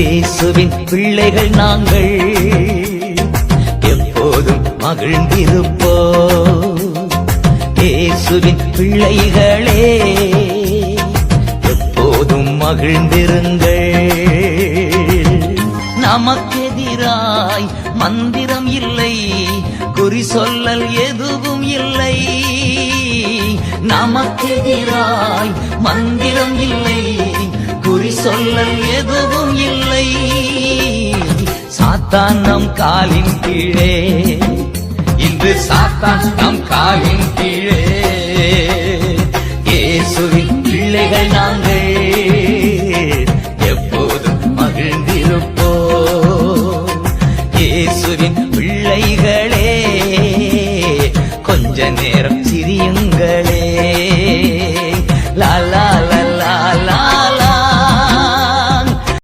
இயேசுவின் பிள்ளைகள் நாங்கள். எப்போதும் மகிழ்ந்திருப்போ இயேசுவின் பிள்ளைகளே எப்போதும் மகிழ்ந்திருங்கள். நமக்கெதிராய் மந்திரம் இல்லை குறி சொல்லல் எதுவும் இல்லை. நமக்கெதிராய் மந்திரம் இல்லை குறி சொல்லல் எதுவும் சாத்தான் நம் காலின் கீழே. இன்று சாத்தான் நம் காலின் கீழே. இயேசுவின் பிள்ளைகள் நாங்கள். எப்போதும் மகிழ்ந்திருப்போ இயேசுவின் பிள்ளைகளே கொஞ்ச நேரம் சிரியுங்கள்.